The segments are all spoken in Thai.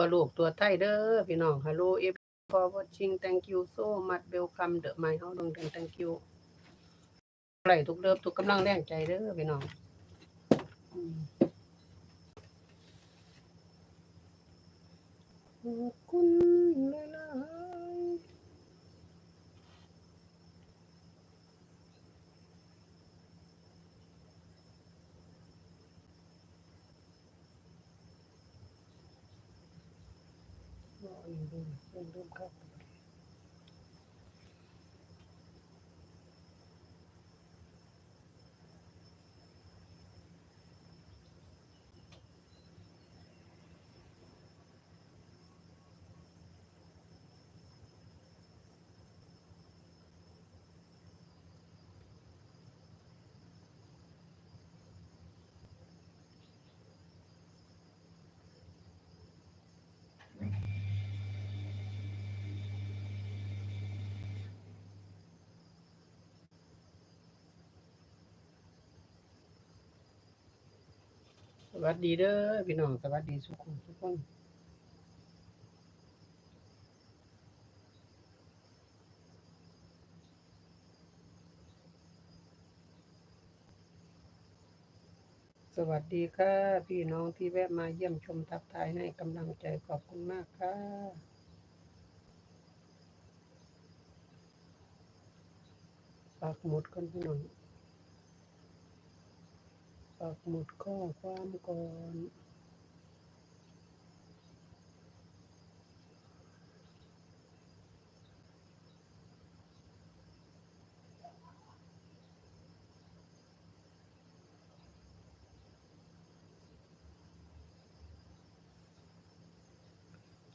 ตัวลูกตัวไทยเด้อพี่น้อง Hello if for watching thank you so much welcome the my house ลงกัน thank you ไหลทุกเลิฟทุกกำลังแรงใจเด้อพี่น้องคุณหลยๆ รออยู่ดูเริ่มเริ่มครับ สวัสดีเด้อพี่น้องสวัสดีสุขุมทุกคนสวัสดีค่ะ พี่น้องที่แวะมาเยี่ยมชมทักทายให้กำลังใจขอบคุณมากค่ะปักหมุดกันพี่น้อง ปักหมุดข้อความก่อน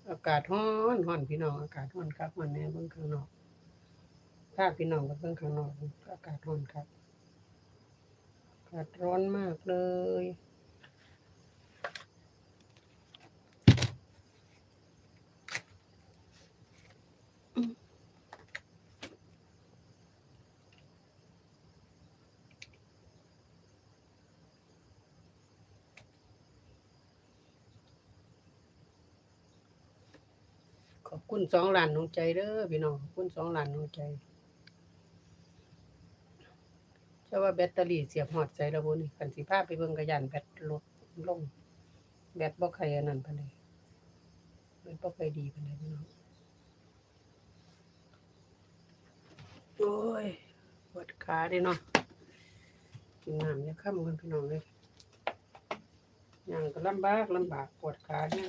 อากาศร้อนร้อนพี่น้องอากาศร้อนครับวันนี้เบิ่งข้างนอกถ้าพี่น้องก็เบิ่งข้างนอกอากาศร้อนครับากาศร้อนมากเลย ขอบคุณสองหลานดวงใจเด้อพี่น้องขอบคุณสองหลานดวงใจ เชื่ว่าแบตเตอรี่เสียบหอดใจแล้วบ่นี่คันสิพาไปเบิ่งกระยานแบตลดลง แบตบ่ใครอันนั้นปานใดแบตบ่ค่อยดีปานใดพี่น้องโอ้ยปวดขาเด้เนาะกินน้ำอย่าค่ำกันพี่น้องเลยย่างก็ลำบากลำบากปวดขาเนี่ย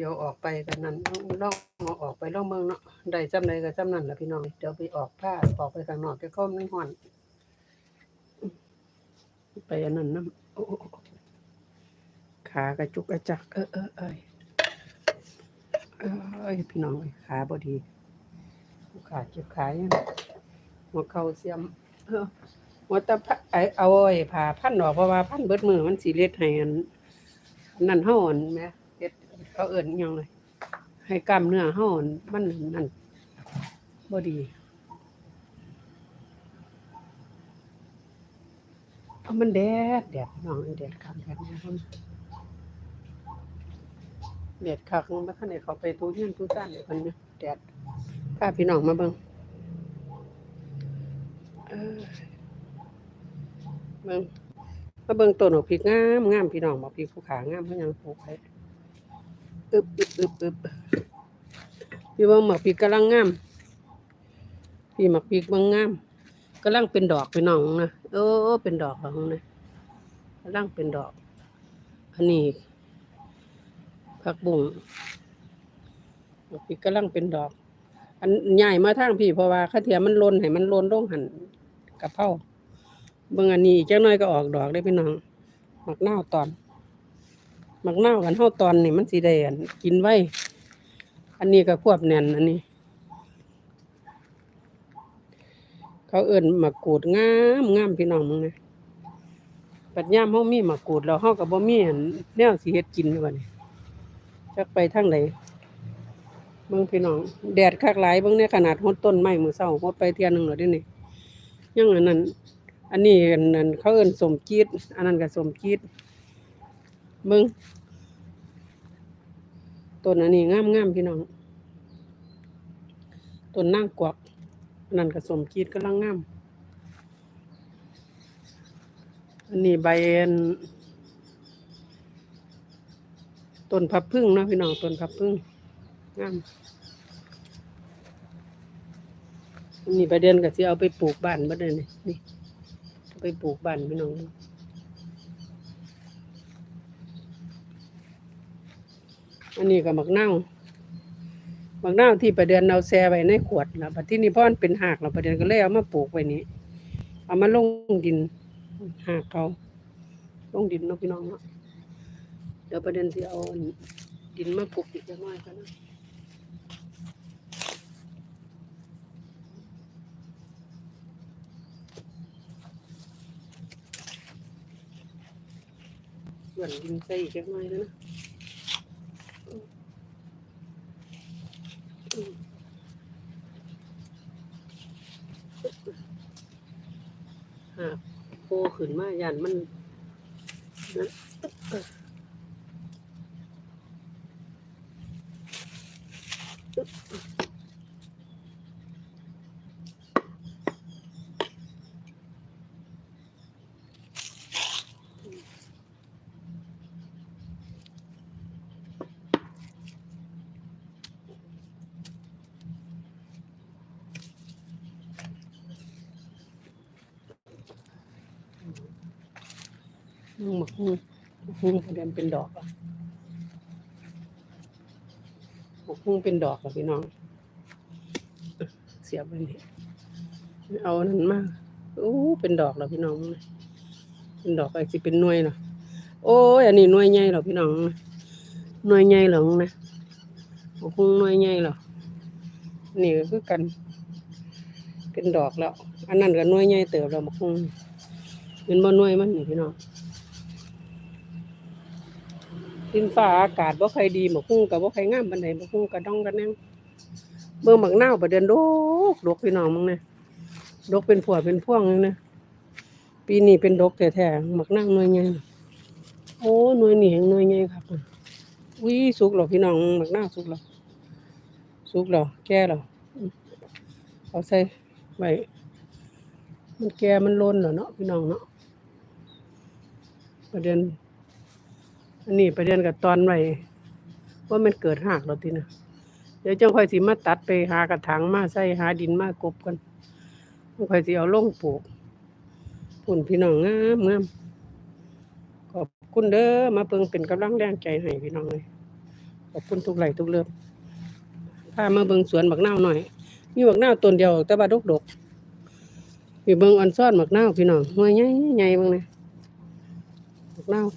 สียวออกไปกันนั้นลองลองอาออกไปล่องเมืองเนาะได้จำใดก็จำนั้นแหละพี่น้องเดี๋ยวไปออกผ้าออกไปข้างนอกจะเข้ามันห่อนไปอันนั้นน้ำขากระจุกกระจัก เออเออเอยเอ้ยพี่น้องขาบอดีขาเจ็บขายังหัวเข่าเสียม เออหัวตะพะไอเอาไอ้ผ่าพันออกเพราะว่าพันเบิดมือมันสีเล็ดให้อันอันนั่นเฮาอันแหม เขาเอิ้นยังเลยให้กล้ามเนื้อเฮาอันมันนั่นบ่ดีมันแดดแดดน้องแดดคักแดดแน่แดดคักมันบ่ทันได้เขาไปตู้เย็นตู้ซ่านเดี๋ยวเพิ่นเนี่ยแดดพาพี่น้องมาเบิ่งเบิ่งมาเบิ่งต้นของพริกงามงามพี่น้องบอกพริกภูขางามเพิ่นยังปลูกไว้ อึบอึบอึบอึบพี่เบิ่งหมักพริกกำลังงามพี่หมักพริกบิ่งงามกำลังเป็นดอกพี่น้องนะโอ้เป็นดอกของนะกำลังเป็นดอก อันนี้ผักบุ้งหมักพริกกำลังเป็นดอก อันใหญ่มาทางพี่เพราะว่าข้าเทียมมันล่นให้มันล่นลงหันกระเพราบิ่งอันนี้อีกจักหน่อยก็ออกดอกได้พี่น้องหมักหน้าตอน หมักนาวกันเฮาตอนนี่มันสิได้อันกินไว้ อันนี้ก็ควบแน่นอันนี้ เขาเอิ้นหมักกูดงามงามพี่น้องมึงนะปัดย่ามเฮามีหมักกูดแล้วเฮาก็บ่มีอันแนวสิเฮ็ดกินอยู่บัดนี้จักไปทางใดเบิ่งพี่น้อง แดดคักหลายเบิ่งในขนาดหดต้นไม้มือเช้าหดไปเที่ยหนึงแล้วเด้นี่ยังอันนั้น อันนี้อันนั้นเขาเอิ้นสมจีดอันนั้นก็สมจีด เบิ่งต้นอันนี้งามๆพี่น้องต้นนางกวักนนั้นก็สมจีดกำลังงามอันนี้ใบอันต้นพับพึ่งเนาะพี่น้องต้นพับพึ่งงามนนี้ประเด็นก็สิเอาไปปลูกบ้านบ่ได้นี่นี่ไปปลูกบ้านพี่น้อง อันนี้ก็มักเน่าวมักเน่าวที่ประเด็นเอาแช่ไว้ในขวดแล้วบัดที่นี่พ่อนเป็นหากแล้วประเด็นก็เลยเอามาปลูกไว้นี้ เอามาลงดินหากเขาลงดินเนาะพี่น้องเนาะเดี๋ยวประเด็นสิเอาดินมากอีกจักหน่อยกันนะส่วนดินใส่อีกจักหน่อยแล้วนะ หากโผล่ขึ้นมายันมันนะ หมกหุ้งหมกหุ้งเด็นเป็นดอกอะหุ้งเป็นดอกอะพี่น้อง เสียบไปนี่เอานั่นมาโอ้เป็นดอกแล้วพี่น้อง เป็นดอกไอ้สิเป็นหน่วยเหรอโอ้ยอันนี้หน่วยใหญ่เหรอพี่น้องหน่วยใหญ่หรอนะหมกหุ้งหน่วยใหญ่เหรอนี่ก็คือกันเป็นดอกแล้ว อันนั้นก็หน่วยใหญ่เติบแล้วมกหุ้งเป็นบ่หน่วยมันนี่พี่น้อง ดินฟ้าอากาศบ่ค่อยดีหมกหุ้งกับบ่ค่อยงามปานใดหมกหุ้งกระดองกระแนงเบิ่งหมักเน่าประเดือนดกดกพี่น้องมึงนะดกเป็นผัวเป็นพ่วงเลยนะปีนี้เป็นดกแท้ๆหมักนาวหน่วยใหญ่โอ้หน่วยนี่แห่งหน่วยใหญ่ครับวิสุกแล้วพี่น้องหมักนาสุกแล้วสุกแล้วแก่แล้วอืมเอาใส่ไว้มันแก่มันล้นแล้วเนาะพี่น้องเนาะประเด็น อันนี้ประเด็นกับตอนไว้ว่ามันเกิดหักแล้วทีนะเดี๋ยวจังค่อยสิมาตัดไปหากระถางมาใส่หาดินมากบกันจังค่อยสิเอาลงปลูกปุ่นพี่น้องงามงามขอบคุณเด้อมาเปิงเป็นกำลังแรงใจให้พี่น้องเลยขอบคุณทุกไหลทุกเรื่องพามาเบิงสวนบักนาวหน่อย มีบักนาวต้นเดียวแต่ว่าดกดกมีเบิงอันซ่อนบักนาวพี่น้องหน่วยใหญ่ใหญ่เบางเลยบักนาวว่า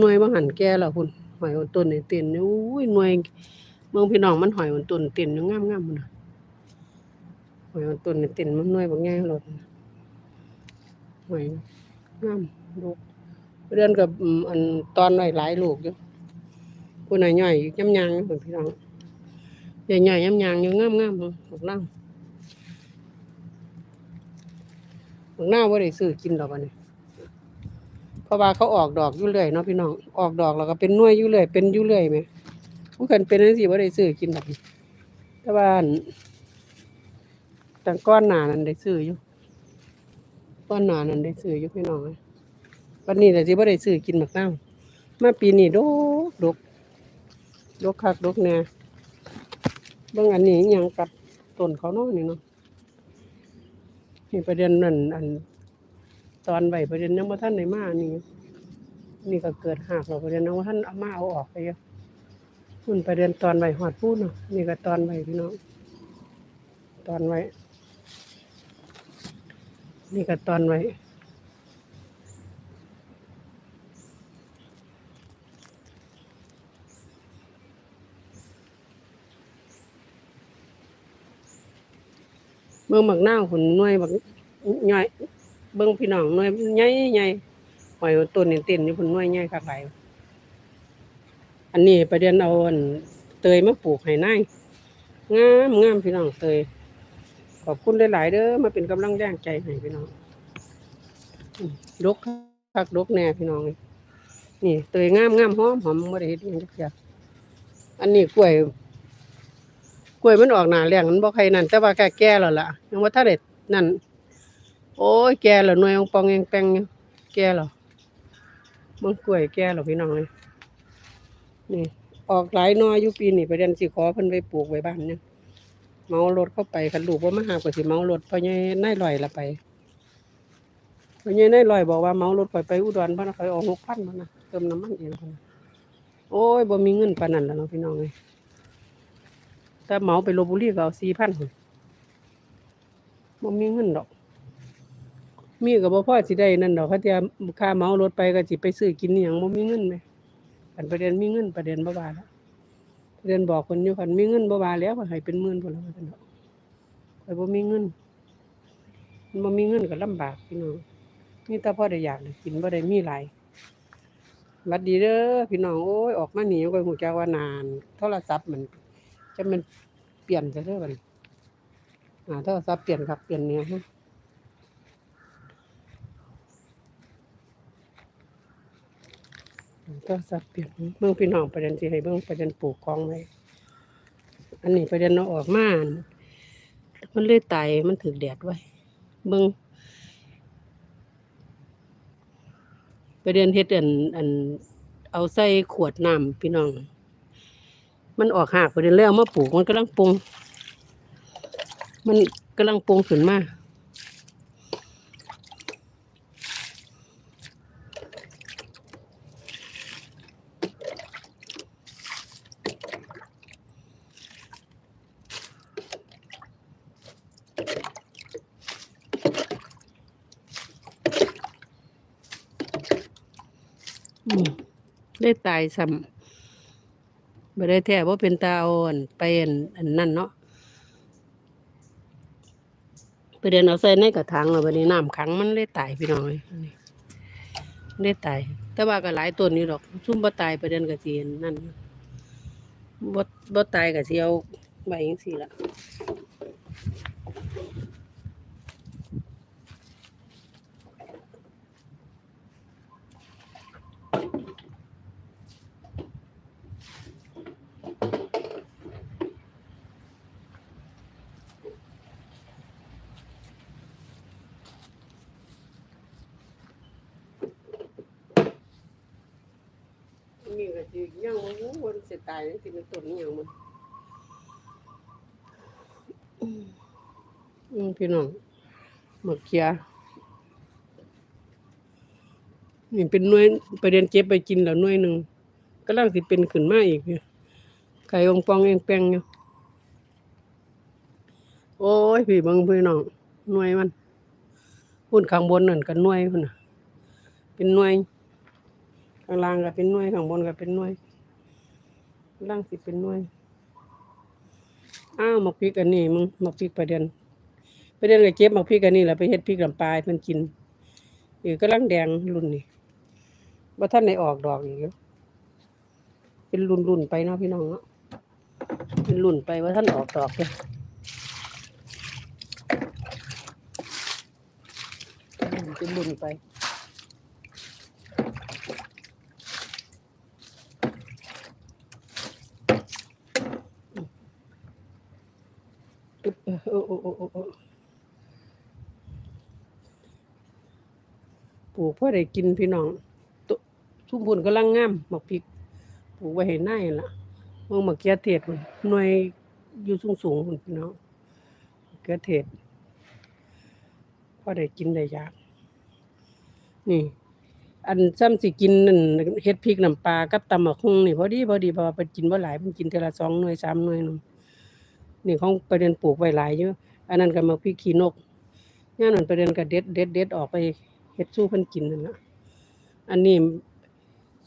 หน่วยบ่หันแก่แล้วคุณหอยอนต้นนี่เต้นอยู่อุ้ยหน่วยเมืองพี่น้องมันหอยอนต้นเต้นอยู่งามๆพุ่นะหอยอนต้นนี่เต้นมันหน่วยบักใหญ่โลดหอยงามลูกเรื่อนกับอันตอนไว้หลายลูกอยู่ผู้น่ะย่อยย่ำยางอยู่พุ่นพี่น้องใหญ่ๆย่ำยางอยู่งามๆบักนาวบักนาวบ่ได้ซื้อกินดอกอันนี้ เพราะว่าเขาออกดอกอยู่เรื่อยเนาะพี่น้องออกดอกแล้วก็เป็นหน่วยอยู่เรื่อยเป็นอยู่เรื่อยไหมผู้กันเป็นจังซี่บ่ได้ซื้อกินดอกแต่ว่าอั่นแต่ก้อนหนานั้นได้ซื้ออยู่ก้อนหนานั้นได้ซื้ออยู่พี่น้องอันนี้แต่สิบ่าได้ซื้อกินหมักนามาปีนี้ดกดกดกคักดกแน่เบิ่งอันนี้อิหยังกัดต้นเขาเนาะนี่เนาะนี่ประเด็นนั่นอัน ตอนไว้ประเด็นยังบ่ทันได้มานี่นี่ก็เกิดหักแล้วประเด็นยังบ่ทันเอามาเอาออกไปอยู่มันประเด็นตอนไว้ฮอดพูดเนาะนี่ก็ตอนไว้พี่น้องตอนไว้นี่ก็ตอนไว้เมืองบักหน้าวหุ่นน่วยบักย่อย เบิ่งพี่น้องหน่วยใหญ่ใหญ่หอยต้นนี่เต้นอยู่พิ่นหน่วยใหญ่คักหลายอันนี้ประเด็นเอาอันเตยมาปลูกให้นายงามงามพี่น้องเตยขอบคุณหลาย ๆ เด้อมาเป็นกำลังแรงใจให้พี่น้องอืมดกคักดกแน่พี่น้อง นี่เตยงามงามหอมหอมบ่ได้เฮ็ดหยังจักอย่างอันนี้กล้วย กล้วยมันออกหนาแรงมันบ่ใครนั่นแต่ว่าแก่แก่แล้วล่ะยังว่าถ้าเด็ดนั่น โอ้ยแก่แล้วหน่วยองปองแองแปงอยู่แก่แล้วมันกล้วยแก่แล้วพี่น้องเอ้ยนี่ออกหลายนออยู่ปีนี้ประเด็นสิขอเพิ่นไปปลูกไว้บ้านเนี่ยเมารถเข้าไปคันลูกว่ามาหาก็สิเมารถพราะยัยนายลอยละไปพราะยัยนายลอยบอกว่าเมารถข่อยไปอุดรเพราะข่อยออกหกพันนะเติมน้ำมันเองพนน่ะโอ้ยบ่มีเงินปานนั้นแล้วเนาะพี่น้องเอ้ยถ้าเมาไปลบุรีก็เอาสี่พันบ่มีเงินดอก มีก็บ่พอสิได้นั่นดอกเขาจะค่าเมารถไปก็สิไปซื้อกินอหยังบ่มีเงินไหมอันประเด็นมีเงินประเด็นบ่ว่าแล้วเรียนบอกคนอยู่คันมีเงินบ่ว่าแล้วก็ให้เป็นหมื่นพุ่นแล้วว่าซั่นดอกข่อยบ่มีเงินมันบ่มีเงินก็ลำบากพี่น้องมีแต่พอได้อยากได้กินบ่ได้มีหลายหวัดดีเด้อพี่น้องโอ้ยออกมาหนีก็ฮู้จักว่านานโทรศัพท์มันจะมันเปลี่ยนซะเด้อบัดนี้อ่าโทรศัพท์เปลี่ยนครับเปลี่ยนเนี่ย ฮะโทรศัพท์เปลี่ยนเบิ่งพี่น้องประเด็นสิให้เบิ่งประเด็นปลูกของไว้อันนี้ประเด็นเอาออกมามันเลยตายมันถึกแดดไว้ เบิ่งประเด็นเฮ็ดอันอัน เอาใส่ขวดน้ำพี่น้อง มันออกหากประเด็นแล้วเอามาปลูกมันกำลังปรุง มันกำลังปรุงขึ้นมา อืม ได้ตายซ้ำบ่ได้แท้ว่าเป็นตาอ่อนไปอันอันนั่นเนาะประเด็นเอาใส่ในกระถางแล้วบัดนี้น้ำขังมันเลยตายพี่น้องเอ้ยได้ตาย แต่ว่าก็หลายต้นอยู่ดอก ซุ่มบ่ตายประเด็นก็สิอันนั่นบ่บ่ตายก็สิเอาไว้จังซี่ละ มีก็สิยังบ่รู้ว่ามันสิตายจังซี่มันต้นอิหยังมันอืมพี่น้องมะเขียนี่เป็นหน่วยประเด็นเก็บไปกินแล้วหน่วยหนึ่งกำลังสิเป็นขึ้นมาอีกอยู่ไข่องปองเองแปงอยู่โอ้ยพี่บิ่งพี่น้องหน่วยมันพุ่นข้างบนนั่นก็หน่วยพุ่น่ะเป็นหน่วย ข้างล่างก็เป็นหน่วยข้างบนก็เป็นหน่วยล่างสิเป็นหน่วย อ้าวหมกพริกอันนี้มึงหมกพริกประเด็นประเด็นก็เก็บหมกพริกอันนี้แหละไปเฮ็ดพริกลำปลายเพิ่นกินเออกำลังแดงรุ่นนี้บ่าทันได้ออกดอกอีกอยู่เป็นรุ่นไปเนาะพี่น้องเนาะเป็นรุ่นไปว่าท่านออกดอกเลยเป็นรุ่นไป อึ๊บโอ้โอ้โอ้โอ้ปลูกเพื่อได้กินพี่น้องตุทุ่มพุ่นกำลังงามหมักพริกปลูกไว้ให้หน้าหั่นละเมืองมะเขือเทศพุ่นหน่วยอยู่สูงสูงพุ่นพี่น้องเขือเทศพอได้กินได้ยากนี่ อันซ้ำสิกินนั่นเฮ็ดพริกน้ำปลากับตำบักหุ่งนี่พอดีพอดีพราะว่าเพิ่นกินบ่หลายเพิ่นกินเทื่อละสองหน่วยสามหน่วยนึง นี่ของประเด็นปลูกไว้หลายอยู่อันนั้นก็มาพริกขี้นกย่านนั้นประเด็นก็เด็ดเด็ดเด็ดออกไปเฮ็ดสู้เพิ่นกินนั่นละอันนี้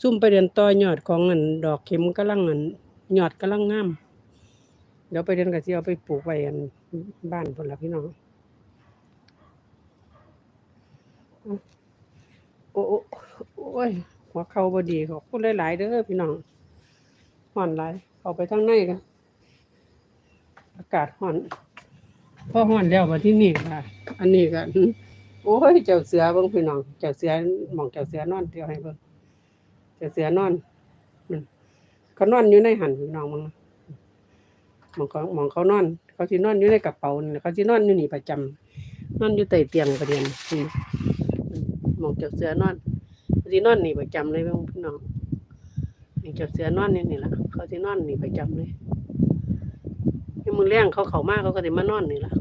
ซุ่มประเด็นต่อยอดของอันดอกเข็มกำลังอันยอดกำลังงามเดี๋ยวประเด็นก็สิเอาไปปลูกไว้อันบ้านพุ่นละพี่น้องอาโอ้โอ้โอ้ยหัวเข่าบ่ดีขอบคุณหลายๆเด้อพี่น้องฮ้อนหลายเข้าไปทางในกัน อากาศร้อนพอร้อนแล้วมาที่นี่ค่ะ อันนี้ก็โอ้ยเจ้าเสือเบิ่งพี่น้องเจ้าเสือหมองเจ้าเสือนอนเดี๋ยวให้เบิ่งเจ้าเสือนอนเขานอนอยู่ในหันพี่น้องมึงมองเขาหมองเขานอน เขาสินอนอยู่ในกระเป๋าเขาสินอนอยู่นี่ประจำนอนอยู่ใต้เตียงประเด็นอืมองเจ้าเสือนอนเขาสินอนนี่ประจำเลยเบิ่งพี่น้องนี่เจ้าเสือนอนนี่นี่ละเขาสินอนนี่ประจำเลย นี่มือแรงเขาเขามากเขาก็สิมานอนนี่ล่ะ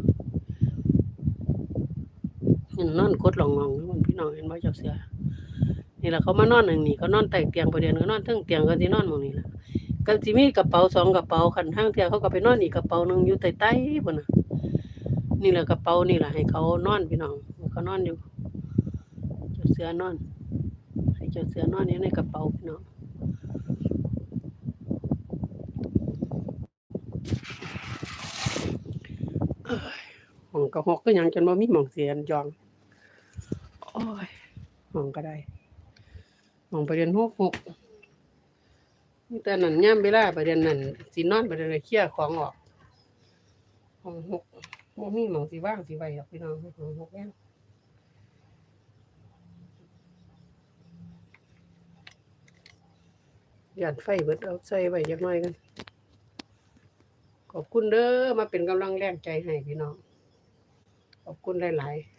นี่นอนกดหลองงองมันพี่น้องเห็นบ่เจ้าเสือนี่ล่ะเขามานอนอย่างนี้เขานอนใต้เตียงประเดี๋ยวเขานอนทั้งเตียงก็สินอนมองนี้ล่ะก็สิมีกระเป๋าสองกระเป๋าคันทางเที่ยเขาก็ไปนอนอีกกระเป๋าหนึงอยู่ใต้ๆพุ่นน่ะนี่แหละกระเป๋านี่ล่ะให้เขานอนพี่น้องเขานอนอยู่ เจ้าเสือนอน ให้เจ้าเสือนอนอยู่ในกระเป๋าพี่น้อง หมองกระหกก็ยังจนบ่มีหมองเสียนยองโอ้ยหมองก็ได้หมองไปเรียนหกหกนี่แต่นั้นย่ามเวลาไปเรียนนั้นสินอนไปเรียนเคลียร์ของออกหมองหกบ่มีหมองสิว่างสิไว้หรอกพี่น้องหมองหกแม่นหยาดไฟเบิดเอาใส่ไว้จักหน่อยกันขอบคุณเด้อมาเป็นกำลังแรงใจให้พี่น้อง ขอบคุณหลายๆ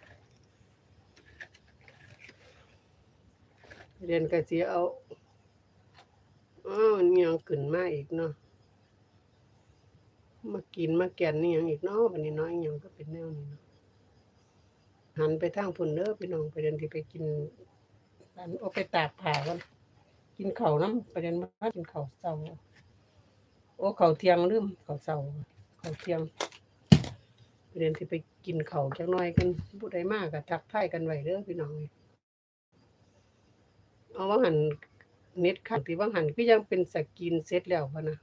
เรียนกระสิเอาอ้าวนี่ยังขึ้นมาอีกเนาะมากินมาแกนนี่ยังอีกเนาะวันนี้นาะอีหยังก็เป็นแนวนี้เนาะหันไปทางพุ่นเด้อพี่น้องไปเรียนที่ไปกินอันเอาไปตากผ้ากันกินเข้าน้ำไปเรียนมากินเข้าเช้าโอ้ข้าเทียงลืมเข้าเช้าข้าเทียง เรียนที่ไปกินเขาจักหน่อยกันผู้ใดมากก็ทักทายกันไว้เด้อพี่น้องเอ้ยเอาว่าหันเน็ตขังที่ว่าหันก็ยังเป็นสกรีนเสร็จแล้วพะนะ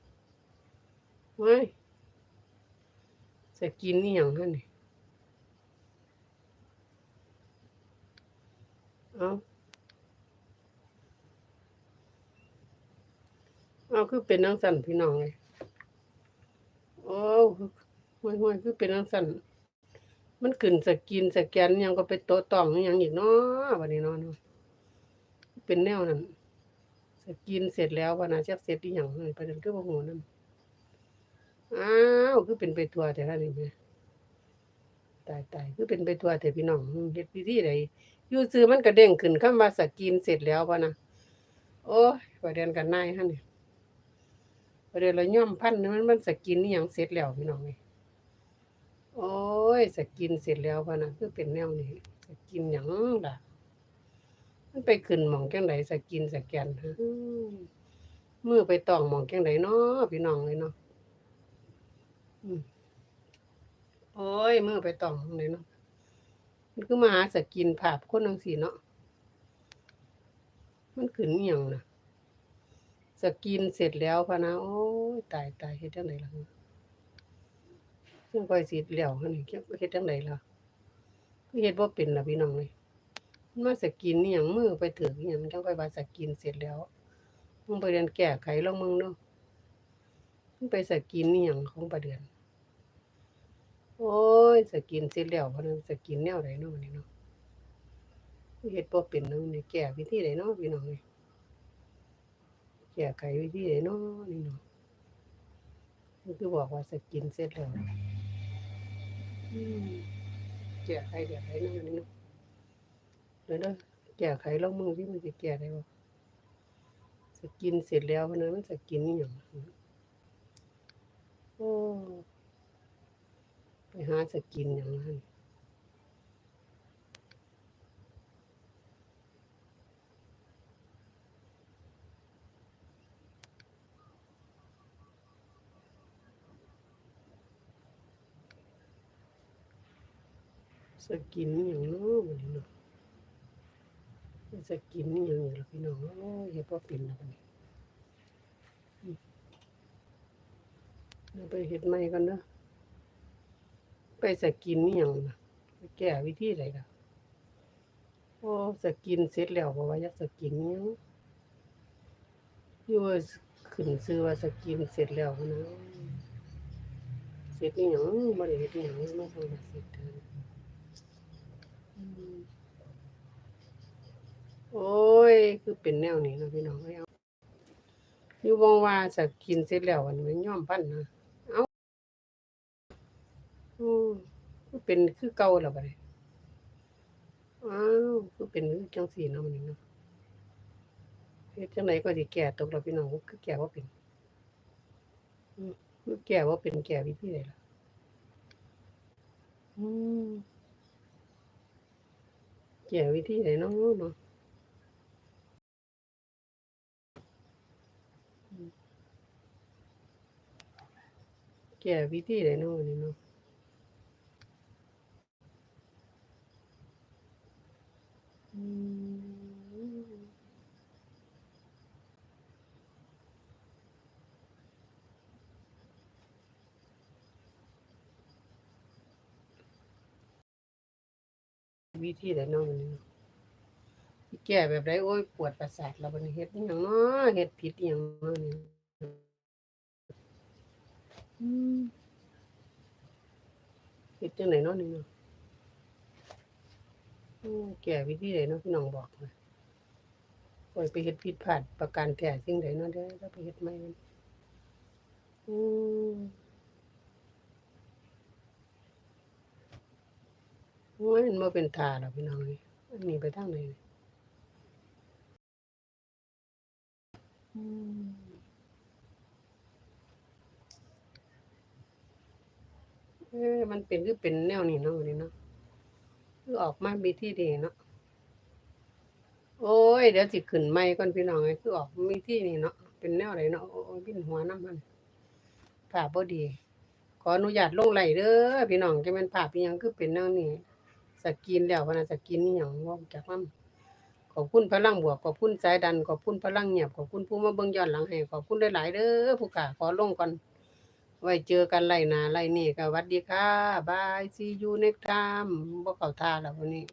ว้ายสกรีนนี่หยังฮะนี่เอาเอาคือเป็นนังสั่นพี่น้องเลยโอ้ ห่วยห่วยคือเป็นนังสันมันขึ้นสกรีนสแกนยังก็ไปโตต้องอิหยังอีกเนาะวันนี้เนาะเนเป็นแนวนั้นสกรีนเสร็จแล้วว่าน่าจะเสร็จอีหยังเลยประเด็นคือบ่ฮู้นอ้าวคือเป็นไปทั่วแต่ละนี่แม่ตายตายคือเป็นไปทั่วแต่พี่น้องเฮ็ดวิธีใดอยู่ซื่อมันก็เด้งขึ้นคำว่าสกรีนเสร็จแล้วว่านะโอ้ยประเด็นกันนายหั่นนี่ยประเด็นละย่อมพันมันมันสกรีนอีหยังเสร็จแล้วพี่น้องนี่ โอ้ยสกินเสร็จแล้วพะนะคือเป็นแนวนี้สกินหยังล่ะ มันไปขึ้นหมองจังไดสกินสแกนฮะอืมมือไปต้องหมองจังไดเนาะพี่น้องเลยเนาะอืมโอ้ยมือไปต้องจังไดเนาะมันคือมาหาสกินภาพคนจังซี่เนาะมันขึ้นอีหยังน่ะสกินเสร็จแล้วพะนะโอ้ยตายตายเฮ็ดจังไดล่ะ ยังค่อยสิแล้วหั่นนี่เฮ็ดจังไดล่ะเฮ็ดบ่เป็นล่ะพี่น้องเอ้ยมาสกินอีหยังมือไปถึกอีหยังจังค่อยว่าสกินเสร็จแล้วมึงไปเรียนแก้ไขลองมึงเนาะมึงไปสกินอีหยังของประเดือน โอ้ยสกินเสร็จแล้วพะนั้นสกินแนวใดเนาะบัดนี้เนาะเฮ็ดบ่เป็นเนาะนี่แก้วิธีใดเนาะพี่น้องเอ้ยแก้ไขวิธีใดเนาะนี่เนาะมันคือบอกว่าสกินเสร็จแล้ว แก้ไขแก่ไหนเนาะอันนี่เนาะเดี๋ยวเด้อแก้ไขลองมึงที่มันจะแก่ได้บ่สกินเสร็จแล้วนะมันสกินนี่อย่างโอ้ไปหาสกินอย่างนั้น สกินนี่หยังเนาะบัดนี้เนาะสกินนี่หยังนี่ล่ะพี่น้องโอ้ยเฮ็ดบ่เป็นแล้วบัดนี้อืมเดี๋ยวไปเฮ็ดใหม่ก่อนเด้อไปสกินนี่หยังนะแก้วิธีใดล่ะโอ้สกินเสร็จแล้วบ่ว่าอยากสกินอิหยังอยู่ขึ้นซื้อว่าสกินเสร็จแล้วนะเสร็จนี่หยังบ่ได้เฮ็ดอิหยังมาทำเสร็จเด้ออืม โอ้ย คือเป็นแนวนี้เนาะพี่น้องเอ้ยเอาอยู่วงว่าสกินเสร็จแล้วอันมันย่อมพันนะเอ้าอือเป็นคือเก่าแล้วบัดนี้อ้าวคือเป็นคือจังซี่เนาะมันนี่เนาะเฮ็ดจังไดก็สิแก้ตกแล้วพี่น้องคือแก้บ่าเป็นอืมคือแก้บ่าเป็นแก้วิธีใดล่ะอืมแก้วิธีใดเนาะเนาะ แก้วิธีใดเนาะนี่เนาะวิธีใดเนาะมันนี่เนาะแก้แบบใดโอ้ยปวดประสาทแล้วบันเฮ็ดอิหยังเนาะเฮ็ดผิดอิหยังเนาะนี่ เฮ็ดจังไดเนาะนี่เนาะแก้วิธีใดเนาะพี่น้องบอกมาโอ้ยไปเฮ็ดผิดพลาดประการแท้สิ่งใดเนาะเด้อแล้วไปเฮ็ดใหม่มันอืมโอ้ยมันบ่เป็นท่าดอกพี่น้องเอ้ยอันนี้ไปทางไหนอืม เออมันเป็นคือเป็นแนวนี้เนาะวันนี้เนาะคือออกมามีที่ดีเนาะโอ้ยเดี๋ยวสิขึ้นไมค์ก่อนพี่น้องไอ้คือออกมีที่นี่เนาะเป็นแนวไหนเนาะโอ้ยบินหัวน้ำมันภาพบ่ดี ขออนุญาตลงไหลเด้อพี่น้องจะเป็นภาพอีหยังคือเป็นแนวนี้สกรีนแล้วพะนะสกรีนนี่หยังว่าจากมันขอบคุณพลังบวกขอบคุณสายดันขอบคุณพลังเงียบขอบคุณผู้มาเบิ่งย้อนหลังให้ขอบคุณหลายๆเด้อผู้ขาขอลงก่อน ไว้เจอกันไล่นาไล่นี่ก็วัดดีค่ะบายซียูเน็กทามบ่เข้าท่าแล้ววันนี้